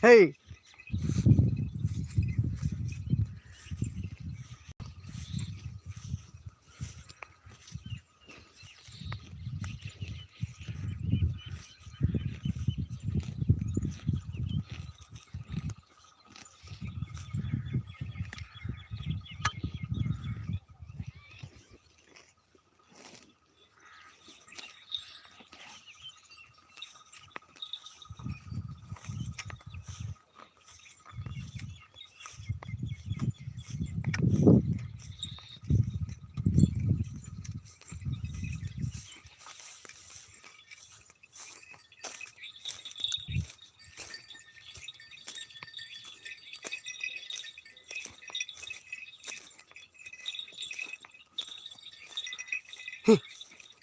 சரி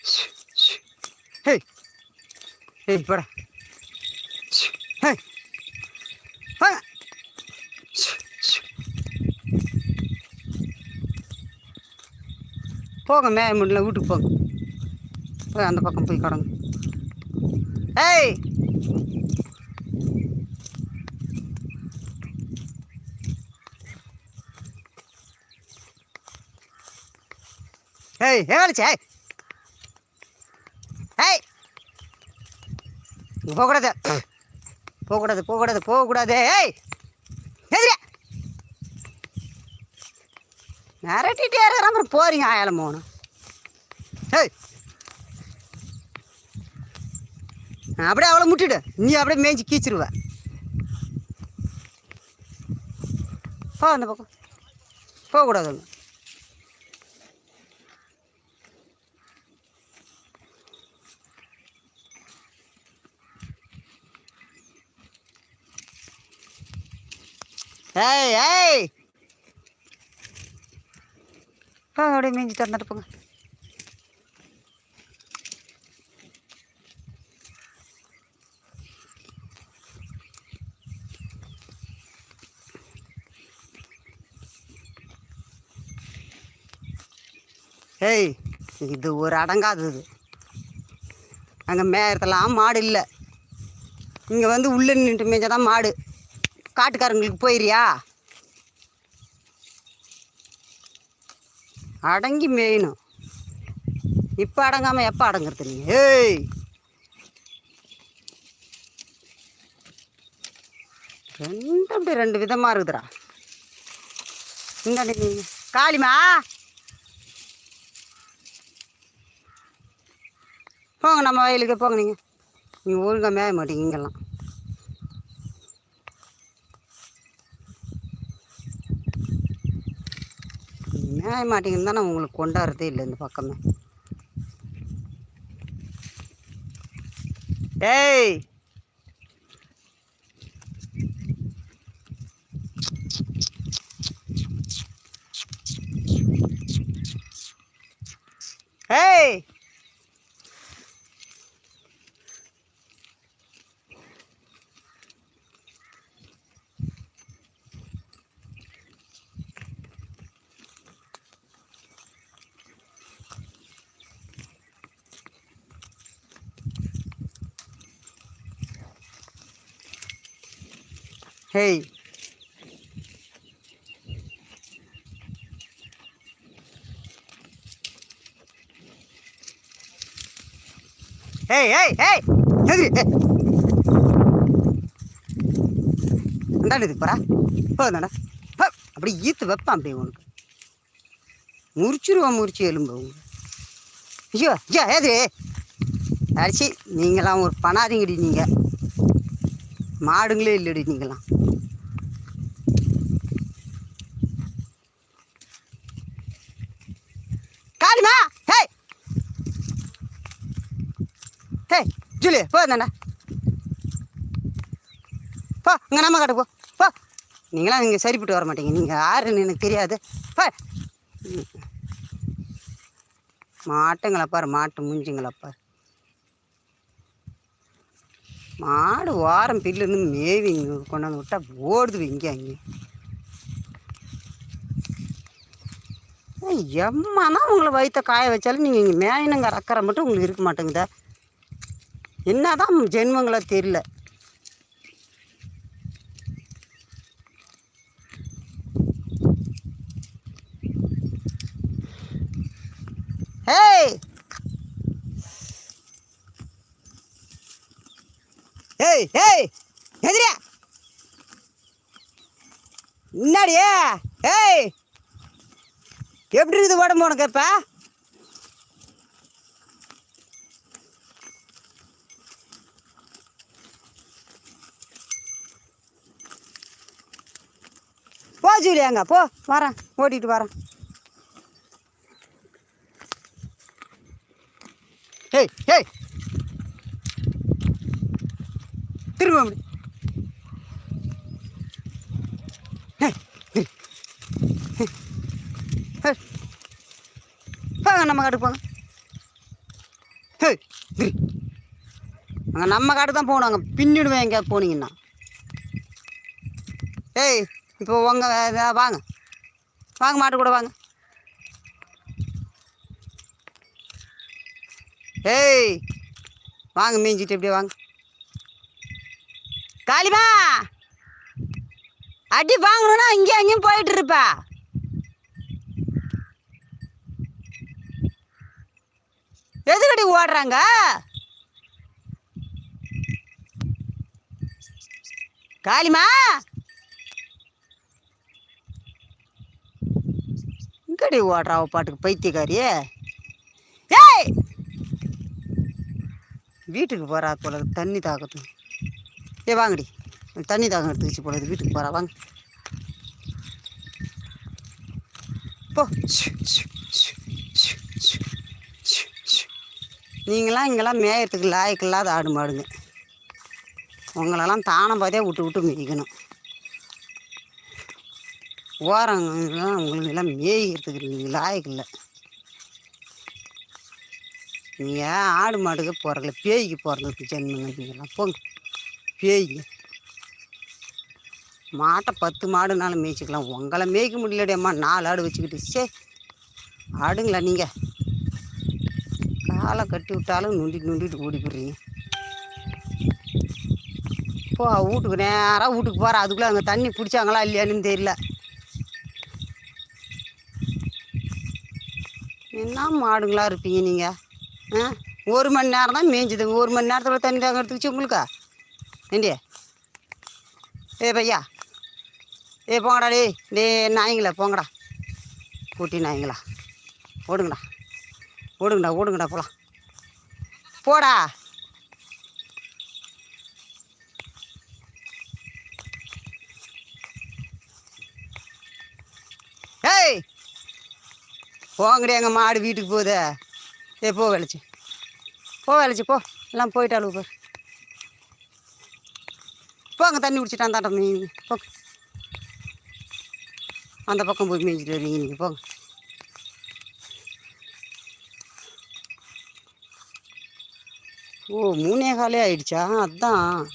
hey. Hey. Hey போடா போங்க மேய முடியல வீட்டுக்கு போங்க. போய் அந்த பக்கம் போய் கடங்க ஏய். ஏய் ஏழிச்சே ஏய்! இங்க போகக்கூடாது. போகக்கூடாது போகக்கூடாது போகக்கூடாது. ஏய்! எதிரே! மிரட்டிட்டே இருக்கிற மாதிரி போகிறீங்க ஆயாலம் போகணும் ஏய்! நான் அப்படியே அவளை முட்டிடு. நீ அப்படியே மேய்ச்சி கீச்சிருவ. போ அந்த பக்கம். போகக்கூடாது. ஒன்று ஏய் ஏய்! போ அப்படியே மேய்ஞ்சி திறந்துட்டு போங்க. ஏய் இது ஒரு அடங்காதது அங்கே மேயறதெல்லாம் மாடு இல்லை. இங்கே வந்து உள்ளே நின்றுட்டு மேய்ச்சாதான் மாடு. காட்டுக்காரங்களுக்கு போயிறியா அடங்கி மேயணும். இப்போ அடங்காமல் எப்போ அடங்குறது நீ? ஏய்! ரெண்டு அப்படி ரெண்டு விதமாக இருக்குதுடா. இந்தாண்டி நீ. காளிமா! போங்க நம்ம வயலுக்கு போங்க நீங்கள் நீங்கள் ஒழுங்காக மேய மாட்டீங்க இங்கெல்லாம். மேய தான் நான் உங்களுக்கு கொண்டாடுறதே இல்லை இந்த பக்கமே டேய் Hey! ஹேய் ஏய் ஏய் ஏய் எதிரி அந்தாண்டு இதுக்கு போறா போதாடா அப்படி ஈத்து வைப்பான் அப்படியே உனக்கு முறிச்சிருவான் முறிச்சு எலும்பு உங்க ஐயோ ஐயா எதிரி அடிச்சு நீங்களாம் ஒரு பணாதீங்கடி நீங்கள் மாடுங்களே இல்லைடி நீங்களாம் காளிமா ஹேய் ஹேய் ஜூலி போ தாண்டா போ இங்கே நம்ம காட்டு போ. போ. நீங்களாம் இங்கே சரிப்பட்டு வர மாட்டீங்க. நீங்கள் யாருன்னு எனக்கு தெரியாது. போ. ம். மாட்டுங்களை பாரு மாட்டு மூஞ்சிங்களை பாரு. மாடு வாரம் பில்லுன்னு மேவி இங்கே கொண்டாந்து விட்டா ஓடுது இங்கே அங்கே. எம்மானா உங்களை வயிற்ற காய வச்சாலும் நீங்கள் இங்கே மேயினங்கிற அக்கறை மட்டும் உங்களுக்கு இருக்க மாட்டேங்குதா. என்னதான் ஜென்மங்களோ தெரில ஏய்! ஏய் எதிரியா முன்னாடியே ஏய்! எப்படி இருக்குது உடம்பு உனக்கு இப்போ? ஜூலியாங்க போ வரேன் ஓட்டிட்டு வரேன். ஏய் ஏய் திரும்ப அப்படி போங்க நம்ம காட்டுக்கு போங்க. ஏய், இரு. அங்கே நம்ம காட்டுக்கு தான் போகணும் அங்கே பின்னிடுவேன் எங்கேயாவது போனீங்கன்னா. ஏய் இப்போ உங்கள் வாங்க. வாங்க மாட்டு கூட வாங்க. ஏய் வாங்க மீஞ்சிட்டு இப்படியே வாங்க. காளிமா! அடி வாங்கணும்னா இங்கேயும் அங்கேயும் போயிட்டு இருப்பா. எதுக்கடி ஓடுறாங்க? காளிமா! எங்கடி ஓடுறா அவ பாட்டுக்கு பைத்தியக்காரியே? ஏய்! வீட்டுக்கு போகிறா போல தண்ணி தாக்கத்து ஏ வாங்கடி. தண்ணி தாகம் வச்சு போல வீட்டுக்கு போகிறா வாங்க. போ. நீங்களாம் இங்கெல்லாம் மேயத்துக்கு லாயக்கில்லாத ஆடு மாடுங்க. உங்களெல்லாம் தானம் பார்த்தே விட்டு விட்டு மேய்க்கணும் ஓரங்கெல்லாம் உங்களுக்கு எல்லாம் மேய்கிறதுக்கு நீங்கள் லாயக்கு இல்லை. நீங்கள் ஆடு மாடுக்கு போகிறதில்ல பேய்க்கு போகிறதுக்கு ஜென்மங்க நீங்கள்லாம் போங்க பேய்க்கு. மாட்டை பத்து மாடுனாலும் மேய்ச்சிக்கலாம். உங்களை மேய்க்க முடியலடியம்மா நாலு ஆடு வச்சுக்கிட்டு. சே ஆடுங்களா நீங்கள் காலை கட்டி விட்டாலும் நுண்டிட்டு நுண்டிட்டு ஓடி போடுறீங்க போ வீட்டுக்கு நேராக வீட்டுக்கு போகிற அதுக்குள்ளே அங்கே தண்ணி பிடிச்சாங்களா இல்லையான்னு தெரியல. என்ன மாடுங்களா இருப்பீங்க நீங்கள் ஆ? ஒரு மணி நேரம் தான் மேய்ஞ்சது ஒரு மணி நேரத்தில் தண்ணி தாங்க எடுத்துக்கிச்சு உங்களுக்கா? ஏண்டி? ஏ பையா. ஏ போங்கடா டே டே நாய்ங்களா போங்கடா. கூட்டி நாய்ங்களா. ஓடுங்கடா. ஓடுங்கடா ஓடுங்கடா போகலாம் போடா ஏய் போங்கடி எங்கள் மாடு வீட்டுக்கு போகுதே. ஏ போ வேலைச்சு. போ வேலைச்சு போ. எல்லாம் போயிட்டாளு பாரு. போங்க தண்ணி குடிச்சிட்டு அந்த நீங்கள் போங்க. அந்த பக்கம் போய் மேய்ச்சிட்டு வருவீங்க நீங்கள் போங்க. ஓ மூணே காலே ஆயிடுச்சா? அதான்.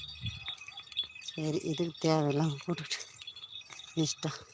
சரி இதுக்கு தேவையில்லாம் போட்டுட்டு வேஸ்ட்டாக